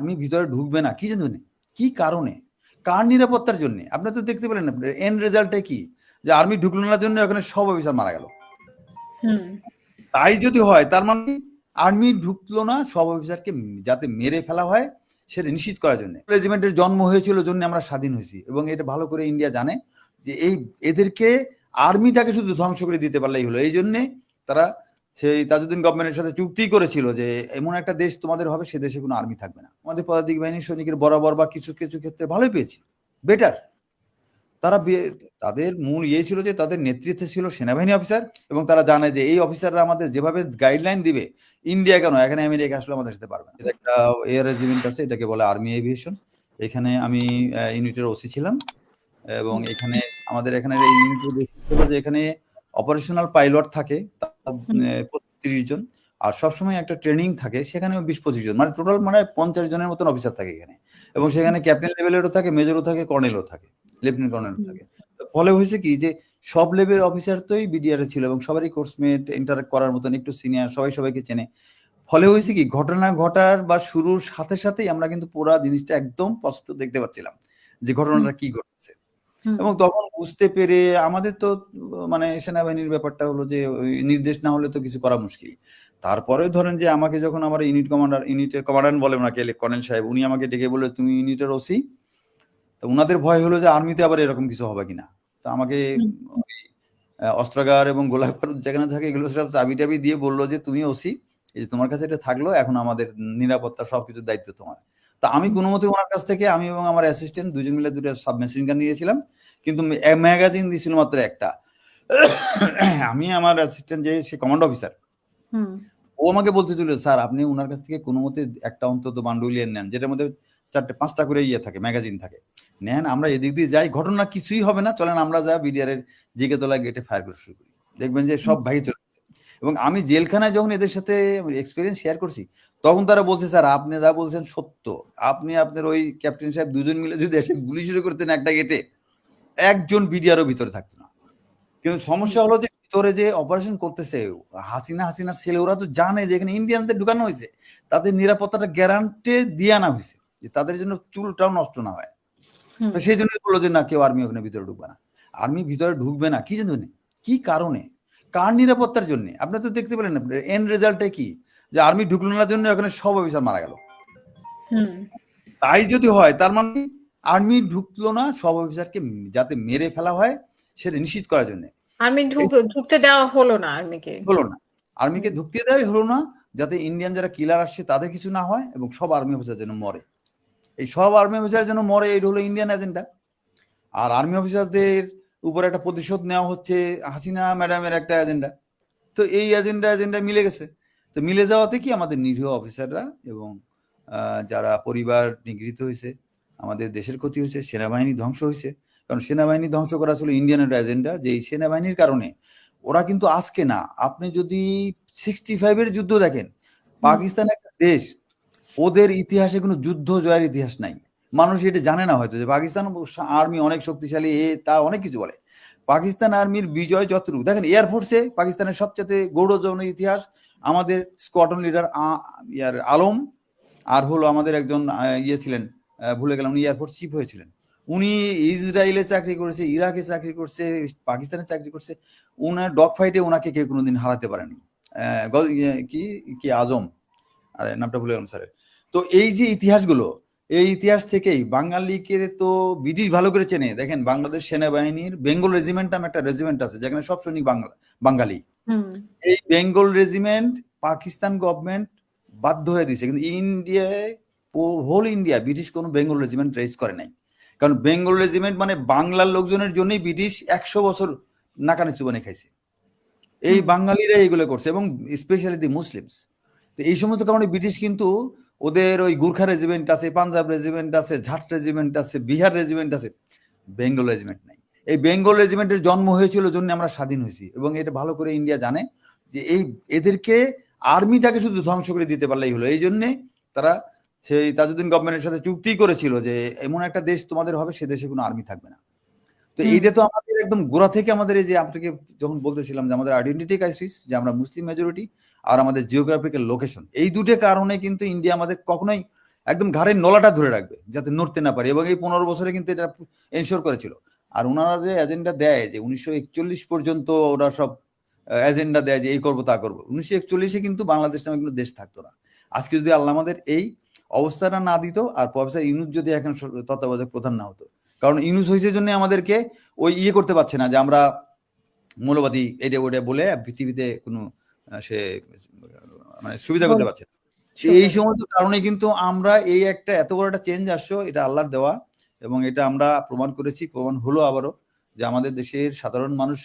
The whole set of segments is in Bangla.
আর্মি ভিতরে ঢুকবে না। কি জন্য? কি কারণে? কার নিরাপত্তার জন্য? আপনি তো দেখতে পেলেন এন্ড রেজাল্টে কি? যে আর্মি ঢুকলো না জন্য ওখানে সব অফিসার মারা গেল। তাই যদি হয় তার মানে আর্মি ঢুকলো না সব অফিসারকে যাতে মেরে ফেলা হয় সেটা নিশ্চিত করার জন্য। রেজিমেন্টের জন্ম হয়েছিল জন্য আমরা স্বাধীন হয়েছি। এবং এটা ভালো করে ইন্ডিয়া জানে যে এই এদেরকে আর্মিটাকে শুধু ধ্বংস করে দিতে পারলেই হলো। এই জন্যে তারা সেই তাজউদ্দিন গভর্নমেন্টের সাথে চুক্তি করেছিল যে এমন একটা দেশ তোমাদের হবে, সে দেশে কোনো আর্মি থাকবে না। আমাদের পদাতিক বাহিনীর সৈনিকের বরাবর বা কিছু কিছু ক্ষেত্রে ভালোই পেয়েছি বেটার তারা তাদের মূল ইয়ে ছিল যে তাদের নেতৃত্বে ছিল সেনাবাহিনী অফিসার এবং তারা জানে যে এই অফিসাররা আমাদের যেভাবে গাইডলাইন দিবে ইন্ডিয়া কেন? এখানে আমেরিকা আসলে আমাদের সাথে পারবে এটা একটা এয়ার রেজিমেন্ট আছে, এটাকে বলে আর্মি এভিয়েশন এখানে আমি ইউনিটের ওসি ছিলাম এবং এখানে আমাদের এখানে যে এখানে অপারেশনাল পাইলট থাকে। তিরিশ জন। আর সবসময় একটা ট্রেনিং থাকে সেখানে বিশ পঁচিশ জন। মানে টোটাল মানে পঞ্চাশ জনের মতন অফিসার থাকে এখানে। এবং সেখানে ক্যাপ্টেন লেভেলেরও থাকে মেজরও থাকে কর্নেলও থাকে লেফটেন্যান্ট কর্নেলও থাকে। ফলে হয়েছে কি যে সব লেভেল অফিসার তোই বিডিআর ছিল এবং সবারই কোর্সমেট ইন্টারাক্ট করার মতন একটু সিনিয়র সবাই সবাইকে চেনে। ফলে হয়েছে কি ঘটনা ঘটার বা শুরুর সাথে সাথেই আমরা কিন্তু পুরা জিনিসটা একদম স্পষ্ট দেখতে পাচ্ছিলাম যে ঘটনাটা কি ঘটছে। এবং তখন বুঝতে পেরে আমাদের তো মানে সেনাবাহিনীর ব্যাপারটা হলো যে নির্দেশ না হলে তো কিছু করা মুশকিল। তারপরে ধরেন যে আমাকে যখন আমার ইউনিট কমান্ডার ইউনিটের কমান্ডার বলে ওনাকে কর্নেল সাহেব উনি আমাকে ডেকে বলল তুমি ইউনিটের ওসি তো ওনাদের ভয় হলো যে আর্মিতে আবার এরকম কিছু হবে কিনা? তো আমাকে। অস্ত্রাগার এবং গোলা যেখানে থাকে এগুলো সব চাবি টাবি দিয়ে বলল যে তুমি ওসি এই যে তোমার কাছে এটা থাকল এখন আমাদের নিরাপত্তা সবকিছুর দায়িত্ব তোমার। তা আমি কোনো মতে ওনার কাছ থেকে আমি এবং আমার অ্যাসিস্ট্যান্ট দুজন মিলে দুটো সাবমেশিন গান নিয়েছিলাম। কিন্তু ম্যাগাজিন দিয়েছিল মাত্র একটা। আমি আমার অ্যাসিস্ট্যান্ট যে সে কমান্ড অফিসার ও আমাকে বলতে ছিল স্যার আপনি ওনার কাছ থেকে কোনো মতে একটা অন্তত বান্ডুলিয়ান নেন যেটার মধ্যে চারটে পাঁচটা করে ইয়ে থাকে ম্যাগাজিন থাকে। নেন আমরা এদিক দিয়ে যাই। ঘটনা কিছুই হবে না। চলেন আমরা যা বিডিআর এর জিকে তোলা গেটে ফায়ার করে শুরু করি। দেখবেন যে সব ভাই চলে। এবং আমি জেলখানায় যখন এদের সাথে এক্সপিরিয়েন্স শেয়ার করছি তখন তারা বলছে স্যার আপনি যা বলছেন সত্য। আপনি আপনার ওই ক্যাপ্টেন সাহেব দুজন মিলে যদি এসে গুলি শুরু করতেন একটা গেটে একজন বিডিআরও ভিতরে থাকতো না। কিন্তু সমস্যা হলো যে ভিতরে যে অপারেশন করতেছে হাসিনা হাসিনার ছেলে ওরা তো জানে যে এখানে ইন্ডিয়ানদের ঢুকানো হয়েছে। তাদের নিরাপত্তাটা গ্যারান্টি দিয়ে আনা হয়েছে যে তাদের জন্য চুলটাও নষ্ট না হয়। তো সেই জন্য বলল যে না কেউ আর্মি ওখানে ভিতরে ঢুকবে না। আর্মি ভিতরে ঢুকবে না। কি জন্য কি কারণে? কার নিরাপত্তার জন্য? আপনি তো দেখতে পেলেন এন্ড রেজাল্টে কি? যে আর্মি ঢুকলো না জন্য ওখানে সব অফিসার মারা গেল। তাই যদি হয় তার মানে আর্মি ঢুকলো না সব অফিসারকে যাতে মেরে ফেলা হয় সেটা নিশ্চিত করার জন্য। আর্মি ঢুক ঢুকতে দেওয়া হলো না আর্মিকে হলো না। আর্মিকে ঢুকতে দেওয়াই হলো না যাতে ইন্ডিয়ান যারা কিলার আসছে তাদের কিছু না হয় এবং সব আর্মি অফিসার যেন মরে। এই সব আর্মি অফিসার যেন মরে এই হলো ইন্ডিয়ান এজেন্ডা আর আর্মি অফিসারদের উপর একটা প্রতিশোধ নেওয়া হচ্ছে হাসিনা ম্যাডামের একটা এজেন্ডা তো এই এজেন্ডা এজেন্ডা মিলে গেছে। তো মিলে যাওয়াতে কি আমাদের নিরীহ অফিসাররা এবং যারা পরিবার নিগৃহীত হয়েছে, আমাদের দেশের ক্ষতি হয়েছে, সেনাবাহিনী ধ্বংস হয়েছে। কারণ সেনাবাহিনী ধ্বংস করা ছিল ইন্ডিয়ানের এজেন্ডা যে এই সেনাবাহিনীর কারণে। ওরা কিন্তু আজকে না, আপনি যদি সিক্সটি ফাইভের যুদ্ধ দেখেন, পাকিস্তান একটা দেশ, ওদের ইতিহাসে কোনো যুদ্ধ জয়ের ইতিহাস নাই। মানুষ এটা জানে না হয়তো যে পাকিস্তান আর্মি অনেক শক্তিশালী এ তা অনেক কিছু বলে। পাকিস্তান আর্মির বিজয় যতটুকু। দেখেন এয়ারফোর্সে পাকিস্তানের সবচেয়ে গৌরবজনক ইতিহাস আমাদের স্কোয়াড্রন লিডার ইয়ার আলম আর হলো আমাদের একজন ইয়ে ছিলেন ভুলে গেলাম উনি এয়ারফোর্স চিফ হয়েছিলেন। উনি ইসরায়েলে চাকরি করেছে ইরাকে চাকরি করছে পাকিস্তানে চাকরি করছে উনার ডগ ফাইটে ওনাকে কেউ কোনোদিন হারাতে পারেনি। ইয়ে, কি? কি? আজম। আরে নামটা ভুলে গেলাম স্যারের তো এই যে ইতিহাসগুলো এই ইতিহাস থেকেই বাঙালিকে তো ব্রিটিশ ভালো করে চেনে। দেখেন বাংলাদেশ সেনাবাহিনীর বেঙ্গল রেজিমেন্ট নামে একটা রেজিমেন্ট আছে যেখানে সব সৈনিক বাংলা বাঙালি। এই বেঙ্গল রেজিমেন্ট পাকিস্তান গভর্নমেন্ট বাধ্য হয়ে দিয়েছে। কিন্তু ইন্ডিয়ায় হোল ইন্ডিয়া ব্রিটিশ কোনো বেঙ্গল রেজিমেন্ট রেজ করে নাই। কারণ বেঙ্গল রেজিমেন্ট মানে বাংলার লোকজনের জন্যই ব্রিটিশ একশো বছর নাকানি চুবানি খাইছে। এই বাঙালিরা এইগুলো করছে এবং স্পেশালি দি মুসলিমস তো এই সমস্ত কারণে ব্রিটিশ কিন্তু ওদের ওই গুর্খা রেজিমেন্ট আছে পাঞ্জাব রেজিমেন্ট আছে ঝাট রেজিমেন্ট আছে বিহার রেজিমেন্ট আছে বেঙ্গল রেজিমেন্ট নাই। এই বেঙ্গল রেজিমেন্টের জন্ম হয়েছিল জন্য আমরা স্বাধীন হয়েছি এবং এটা ভালো করে ইন্ডিয়া জানে যে এই এদেরকে আর্মিটাকে শুধু ধ্বংস করে দিতে পারলেই হলো। এই জন্যে তারা সেই তাজউদ্দিন গভর্নমেন্টের সাথে চুক্তি করেছিল যে এমন একটা দেশ তোমাদের হবে সে দেশে কোনো আর্মি থাকবে না। তো। এইটা তো আমাদের একদম গোড়া থেকে আমাদের এই যে আপনাকে যখন বলতেছিলাম যে আমাদের আইডেন্টিটি ক্রাইসিস যে আমরা মুসলিম মেজরিটি আর আমাদের জিওগ্রাফিক্যাল লোকেশন এই দুটো কারণে কিন্তু ইন্ডিয়া আমাদের কখনোই একদম ঘাড়ের নলাটা ধরে রাখবে, যাতে নড়তে না পারে। এবং এই পনেরো বছরে কিন্তু এটা এনশোর করেছিল। আর ওনারা যে এজেন্ডা দেয় যে উনিশশো একচল্লিশ পর্যন্ত ওরা সব এজেন্ডা দেয় যে এই করব, তা করব। উনিশশো একচল্লিশে কিন্তু বাংলাদেশ নামে কোনো দেশ থাকতো না। আজকে যদি আল্লাহ আমাদের এই অবস্থাটা না দিত, আর প্রফেসর ইউনুস যদি এখন তত্ত্বাবধায়ক প্রধান না হতো। কারণ ইউনুস হয়েছে জন্য আমাদেরকে ওই ইয়ে করতে পারছে না যে আমরা মৌলবাদী, এটা ওটা বলে পৃথিবীতে কোনো সে মানে সুবিধা করতে পারছে এই সমস্ত কারণে কিন্তু আমরা এই একটা এত বড় একটা চেঞ্জ আসছো এটা আল্লাহর দেওয়া এবং এটা আমরা প্রমাণ করেছি প্রমাণ হলো আবারও যে আমাদের দেশের সাধারণ মানুষ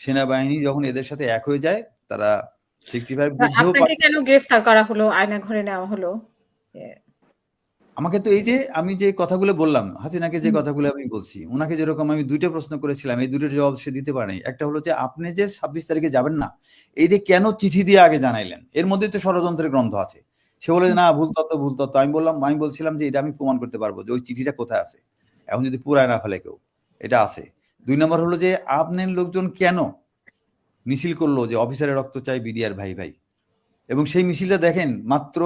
সেনাবাহিনী যখন এদের সাথে এক হয়ে যায় তারা সিক্সটি ফাইভ কেন গ্রেফতার করা হলো আয়না ঘরে নেওয়া হলো? আমাকে তো এই যে আমি যে কথাগুলো বললাম হাসিনাকে যে কথাগুলো আমি বলছি ওনাকে যেরকম আমি দুইটা প্রশ্ন করেছিলাম এই দুটোর জবাব সে দিতে পারেনি। একটা হলো যে আপনি যে ছাব্বিশ তারিখে যাবেন না এইটা কেন চিঠি দিয়ে আগে জানাইলেন? এর মধ্যে তো ষড়যন্ত্রের গ্রন্থ আছে। সে বলে না ভুল তত্ত্ব ভুল তত্ত্ব। আমি বললাম আমি বলছিলাম যে এটা আমি প্রমাণ করতে পারব যে ওই চিঠিটা কোথায় আছে? এখন যদি পুরায় না ফেলে কেউ এটা আছে। দুই নম্বর হলো যে আপনার লোকজন কেন মিছিল করল যে অফিসারের রক্ত চাই বিডিআর ভাই ভাই? এবং সেই মিছিলটা দেখেন মাত্র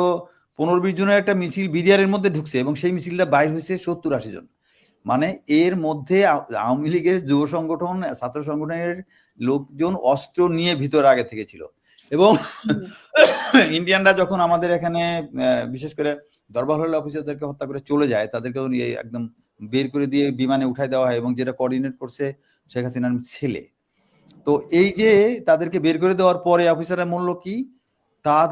পনেরো বিশ জনের একটা মিছিল বিডিআর এর মধ্যে ঢুকছে এবং সেই মিছিলটা বাইর হয়েছে সত্তর আশি জন। মানে এর মধ্যে আওয়ামী লীগের যুব সংগঠন ছাত্র সংগঠনের লোকজন অস্ত্র নিয়ে ভিতর আগে থেকে ছিল। এবং ইন্ডিয়ানরা যখন আমাদের এখানে বিশেষ করে দরবার হল অফিসারদেরকে হত্যা করে চলে যায় তাদেরকে নিয়ে একদম বের করে দিয়ে বিমানে উঠাই দেওয়া হয় এবং যেটা কোঅর্ডিনেট করছে শেখ হাসিনার ছেলে। তো এই যে তাদেরকে বের করে দেওয়ার পরে অফিসাররা মূল্য কি তার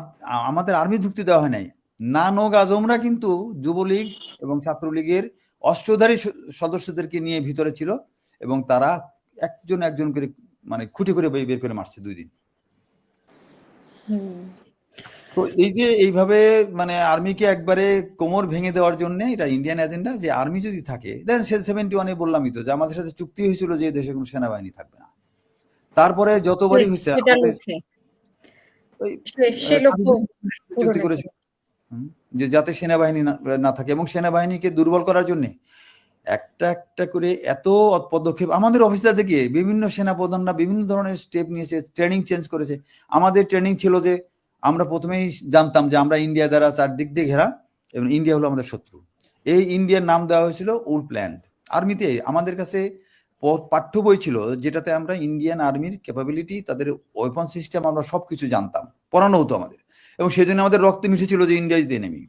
আমাদের আর্মি ঢুকতে দেওয়া হয় নাই। নানক আজমরা কিন্তু যুবলীগ এবং ছাত্রলীগের অস্ত্রধারী সদস্যদেরকে নিয়ে ভিতরে ছিল এবং তারা একজন একজন করে মানে খুঁটি করে বের করে মারছে দুই দিন। তো এই যে এইভাবে মানে আর্মিকে একবারে কোমর ভেঙে দেওয়ার জন্য এটা ইন্ডিয়ান এজেন্ডা যে আর্মি যদি থাকে দেন সেভেন্টি ওয়ানে বললামই তো যে আমাদের সাথে চুক্তি হয়েছিল যে দেশে কোনো সেনাবাহিনী থাকবে না। তারপরে যতবারই হয়েছে চুক্তি করেছিল যে যাতে সেনাবাহিনী না- থাকে এবং সেনাবাহিনীকে দুর্বল করার জন্য একটা একটা করে এত পদক্ষেপ আমাদের অফিসার থেকে বিভিন্ন সেনাপ্রধানরা বিভিন্ন ধরনের স্টেপ নিয়েছে, ট্রেনিং চেঞ্জ করেছে। আমাদের ট্রেনিং ছিল যে আমরা প্রথমেই জানতাম যে আমরা ইন্ডিয়া দ্বারা চারদিক দিয়ে ঘেরা এবং ইন্ডিয়া হলো আমাদের শত্রু। এই ইন্ডিয়ার নাম দেওয়া হয়েছিল উল প্ল্যান্ড। আর্মিতে আমাদের কাছে পাঠ্য বই ছিল যেটাতে আমরা ইন্ডিয়ান আর্মির ক্যাপাবিলিটি তাদের ওয়েপন সিস্টেম আমরা সবকিছু জানতাম। পড়ানো হতো আমাদের। এবং সেই জন্য আমাদের রক্তে মিশেছিল যে ইন্ডিয়া ইজ এনিমি।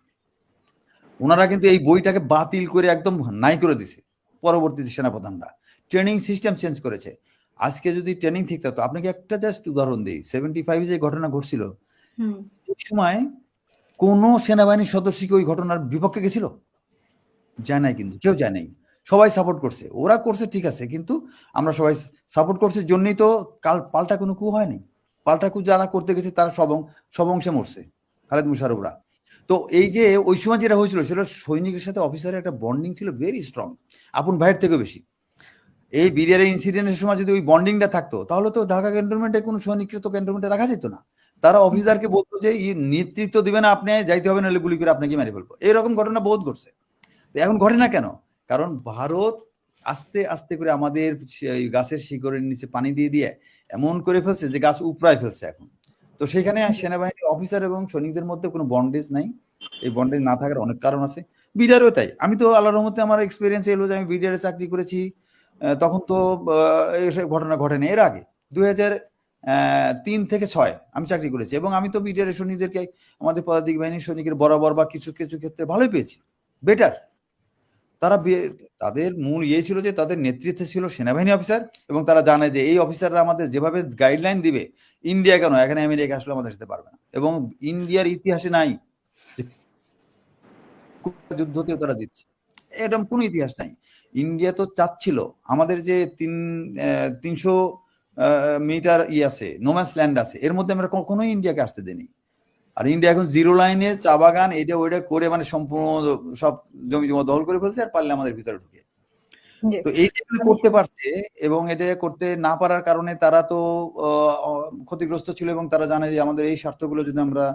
ওনারা কিন্তু এই বইটাকে বাতিল করে একদম নাই করে দিছে পরবর্তীতে সেনাপ্রধানরা। ট্রেনিং সিস্টেম চেঞ্জ করেছে। আজকে যদি ট্রেনিং ঠিক থাকতো আপনাকে একটা জাস্ট উদাহরণ দিই। সেভেন্টি ফাইভে যে ঘটনা ঘটছিল সময় কোন সেনাবাহিনীর সদস্য কি ওই ঘটনার বিপক্ষে গেছিল? যায় নাই কিন্তু কেউ যায় নাই। সবাই সাপোর্ট করছে। ওরা করছে ঠিক আছে কিন্তু আমরা সবাই সাপোর্ট করছে। জন্যই তো কাল পাল্টা কোনো কু হয়নি। পাল্টা যারা করতে গেছে তারা সব সব অংশে মরছে, খালেদ মুশারফরা তো এই যে ওই সময় যেটা হয়েছিল, সেটা সৈনিকের সাথে অফিসারের একটা বন্ডিং ছিল ভেরি স্ট্রং আপন ভাইয়ের থেকে বেশি। এই বিরিয়ারি ইনসিডেন্টের সময় যদি ওই বন্ডিংটা থাকতো, তাহলে তো ঢাকা ক্যান্টনমেন্টের কোনো সৈনিককে তো ক্যান্টনমেন্টে রাখা যেত না। তারা অফিসারকে বলতো যে নেতৃত্ব দিবেন আপনি, যাইতে হবে, নাহলে গুলি করে আপনাকে মেরে ফেলব। এইরকম ঘটনা বহুত ঘটছে। তো এখন ঘটে না কেন? কারণ ভারত আস্তে আস্তে করে আমাদের গাছের শিকড়ের নিচে পানি দিয়ে দিয়ে এমন করে ফেলছে যে গাছ উপড়ায় ফেলছে এখন। তো সেখানে সেনাবাহিনীর অফিসার এবং সৈনিকদের মধ্যে কোনো বন্ডেজ নাই। এই বন্ডেজ না থাকার অনেক কারণ আছে। বিডিআরও তাই। আমি তো আল্লাহর রহমতে আমার এক্সপিরিয়েন্স এলো যে আমি বিডিআর চাকরি করেছি। তখন তো এইসব ঘটনা ঘটেনি এর আগে দুই হাজার তিন থেকে ছয় আমি চাকরি করেছি এবং আমি তো বিডিআর সৈনিকদেরকে, আমাদের পদাতিক বাহিনীর সৈনিকের বরাবর বা কিছু কিছু ক্ষেত্রে ভালোই পেয়েছি। বেটার তারা তাদের মূল ইয়ে ছিল যে তাদের নেতৃত্বে ছিল সেনাবাহিনী অফিসার এবং তারা জানে যে এই অফিসাররা আমাদের যেভাবে গাইডলাইন দিবে ইন্ডিয়া কেন? এখানে আমেরিকা আসলে আমাদের সাথে পারবে না। এবং ইন্ডিয়ার ইতিহাসে নাই যুদ্ধতেও তারা জিতছে। এরকম কোনো ইতিহাস নাই। ইন্ডিয়া তো চাচ্ছিল, আমাদের যে তিন তিনশো মিটার ই আছে নোম্যান্স ল্যান্ড আছে, এর মধ্যে আমরা কখনোই ইন্ডিয়াকে আসতে দেনি আর ইন্ডিয়া এখন জিরো লাইনে চা বাগান এটা ওইটা করে মানে সম্পূর্ণ সব জমি জমা দখল করে ফেলছে আর পারলে আমাদের ভিতরে ঢুকে। তো এই করতে পারছে এবং এটা করতে না পারার কারণে তারা তো ক্ষতিগ্রস্ত ছিল এবং তারা জানে যে আমাদের এই স্বার্থগুলো যদি আমরা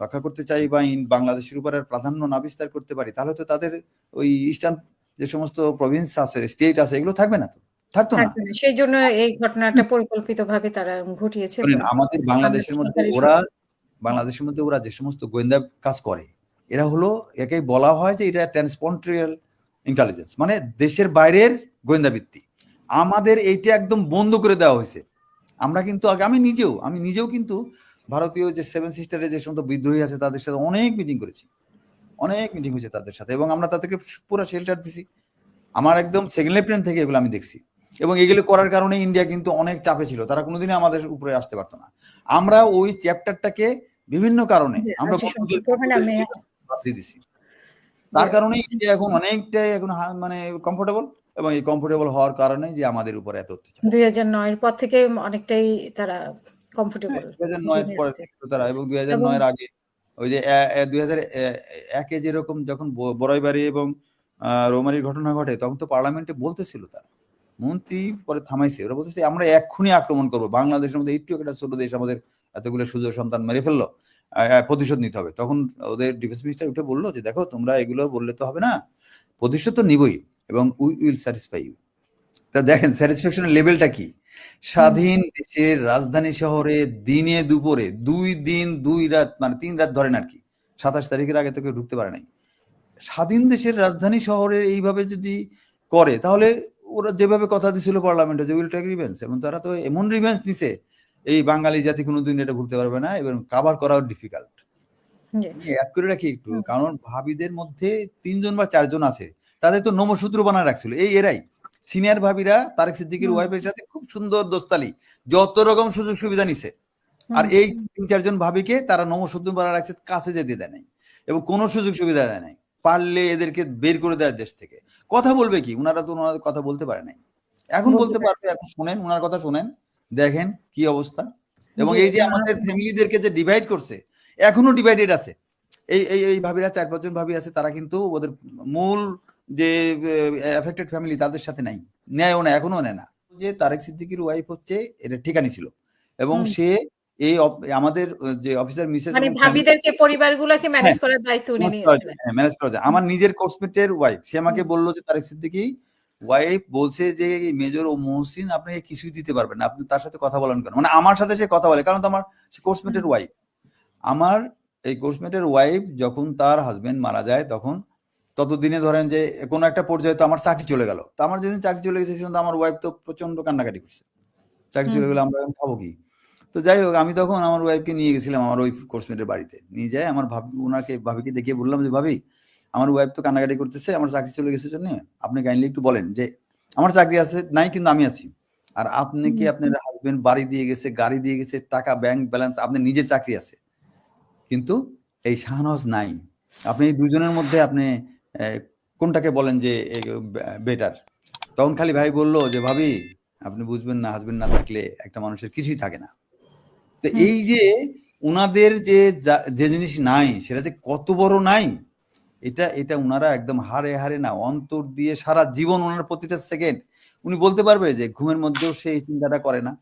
রক্ষা করতে চাই বা ইন- বাংলাদেশের উপরে প্রাধান্য না বিস্তার করতে পারি তাহলে তো তাদের ওই ইস্টার্ন যে সমস্ত প্রভিন্স আছে স্টেট আছে এগুলো থাকবে না তো? থাকতো না? সেই জন্য এই ঘটনাটা পরিকল্পিতভাবে তারা ঘটিয়েছে। আমাদের বাংলাদেশের মধ্যে ওরা বাংলাদেশের মধ্যে ওরা যে সমস্ত গোয়েন্দা কাজ করে, এরা হলো একে বলা হয় যে এটা ট্রান্সপন্ট্রিয়াল ইন্টেলিজেন্স মানে দেশের বাইরের গোয়েন্দা ভিত্তি আমাদের এইটা একদম বন্ধ করে দেওয়া হয়েছে। আমরা কিন্তু আগে, আমি নিজেও আমি নিজেও কিন্তু ভারতীয় যে সেভেন সিস্টারের যে সমস্ত বিদ্রোহী আছে, তাদের সাথে অনেক মিটিং করেছি। অনেক মিটিং হয়েছে তাদের সাথে এবং আমরা তাদেরকে পুরো শেল্টার দিছি। আমার একদম সেকেন্ড লেফটেন্যান্ট থেকে এগুলো আমি দেখছি। এবং এগুলো করার কারণে ইন্ডিয়া কিন্তু অনেক চাপে ছিল, তারা কোনোদিনই আমাদের উপরে আসতে পারতো না। আমরা ওই চ্যাপ্টারটাকে বিভিন্ন কারণে আমরা আচ্ছা, দিছি। তার কারণে ইন্ডিয়া এখন অনেকটাই এখন মানে কমফোর্টেবল এবং এই কমফোর্টেবল হওয়ার কারণে যে আমাদের উপরে এত অত্যাচার। দুই হাজার নয়ের পর থেকে অনেকটাই তারা কমফোর্টেবল দুই হাজার নয়ের পরে তারা এবং দুই হাজার নয়ের আগে ওই যে দুই হাজার একে যেরকম যখন বড়াইবাড়ি এবং রৌমারির ঘটনা ঘটে তখন তো পার্লামেন্টে বলতেছিল তারা। মন্ত্রী পরে থামাইছে। ওরা বলতেছে আমরা এক্ষুনি আক্রমণ করব। বাংলাদেশের মধ্যে একটু একটা ছোট দেশ আমাদের এতগুলো সুযোগ সন্তান মেরে ফেলল প্রতিশোধ নিতে হবে। তখন ওদের ডিফেন্স মিনিস্টার উঠে বলল যে, দেখো, তোমরা এগুলো বললে তো হবে না। প্রতিশোধ তো নিবই এবং উই উইল স্যাটিসফাই ইউ তা দেখেন স্যাটিসফ্যাকশনের লেভেলটা কি? স্বাধীন দেশের রাজধানী শহরে দিনে দুপুরে, দুই দিন, দুই রাত মানে তিন রাত ধরেন আর কি, সাতাশ তারিখের আগে তো কেউ ঢুকতে পারে নাই। স্বাধীন দেশের রাজধানী শহরে এইভাবে যদি করে, তাহলে ওরা যেভাবে কথা দিছিল পার্লামেন্টে যে উইল টেক রিভেন্স এবং তারা তো এমন রিভেন্স নিছে এই বাঙালি জাতি কোনোদিন এটা ভুলতে পারবে না এবং কাভার করাও ডিফিকাল্ট অ্যাড করে রাখি একটু কারণ ভাবিদের মধ্যে তিনজন বা চারজন আছে তাদের তো নমসূত্র বানায় রাখছিল এই এরাই। সিনিয়র ভাবিরা তারেক সিদ্দিকের। ওয়াইফের সাথে খুব সুন্দর দোস্তালি যত রকম সুযোগ সুবিধা নিছে আর এই তিন চারজন ভাবিকে তারা নমসূত্র বানায় রাখছে কাছে যেতে দেয় নাই এবং কোনো সুযোগ সুবিধা দেয় নাই পারলে এদেরকে বের করে দেয় দেশ থেকে। কথা বলবে কি? ওনারা তো ওনাদের কথা বলতে পারে নাই। এখন বলতে বলতে পারবে এখন শোনেন ওনার কথা শোনেন। দেখেন কি অবস্থা। এবং এই যে আমাদের ফ্যামিলিদেরকে যে ডিভাইড করছে এখনও ডিভাইডেড আছে। এই এই এই ভাবিরা চার পাঁচজন ভাবি আছে তারা কিন্তু ওদের মূল যে এফেক্টেড ফ্যামিলি তাদের সাথে নাই। নেয়ও না এখনও নেয় না। যে তারেক সিদ্দিকির ওয়াইফ হচ্ছে এটা ঠিকানি ছিল। এবং সে এই আমাদের যে অফিসার মিসেস মানে ভাবিদেরকে পরিবারগুলোকে ম্যানেজ করার দায়িত্ব উনি নিয়েছিলেন। ম্যানেজ করা যায়। আমার নিজের কোর্সমেটের ওয়াইফ সে আমাকে। বলল যে তারেক সিদ্দিকি ওয়াইফ বলছে যে মেজর ও মহসিন আপনাকে কিছুই দিতে পারবেন না। আপনি তার সাথে কথা বলেন কেন? মানে আমার সাথে সে কথা বলে কারণ তো আমার সে কোর্সমেটের। ওয়াইফ আমার এই কোর্সমেটের ওয়াইফ যখন তার হাজবেন্ড মারা যায় তখন ততদিনে ধরেন যে কোনো একটা পর্যায়ে তো আমার চাকরি চলে গেল। তো আমার যেদিন চাকরি চলে গেছে সেদিন আমার ওয়াইফ তো প্রচণ্ড কান্নাকাটি করছে। চাকরি চলে গেলে আমরা খাব কি? তো যাই হোক আমি তখন আমার ওয়াইফকে নিয়ে গেছিলাম আমার ওই কোর্সমেটের বাড়িতে। নিয়ে যাই আমার ভাবি ওনাকে ভাবিকে দেখিয়ে বললাম যে ভাবি আমার ওয়াইফ তো কান্নাকাটি করতেছে আমার চাকরি চলে গেছে জন্য। আপনি কাইন্ডলি একটু বলেন যে আমার চাকরি আছে নাই কিন্তু আমি আছি। আর আপনি কি আপনার হাজবেন্ড বাড়ি দিয়ে গেছে গাড়ি দিয়ে গেছে টাকা ব্যাংক ব্যালেন্স আপনার নিজের চাকরি আছে? কিন্তু এই শাহনজ নাই। আপনি দুজনের মধ্যে আপনি কোনটাকে বলেন যে বেটার তখন খালি ভাই বলল যে ভাবি আপনি বুঝবেন না হাজবেন্ড না থাকলে একটা মানুষের কিছুই থাকে না। তো এই যে ওনাদের যা- যে জিনিস নাই সেটা যে কত বড় নাই এটা এটা উনারা একদম হারে হারে না, অন্তর দিয়ে সারা জীবন ওনার প্রতিটা সেকেন্ড উনি বলতে পারবে যে ঘুমের মধ্যেও সেই চিন্তাটা করে না।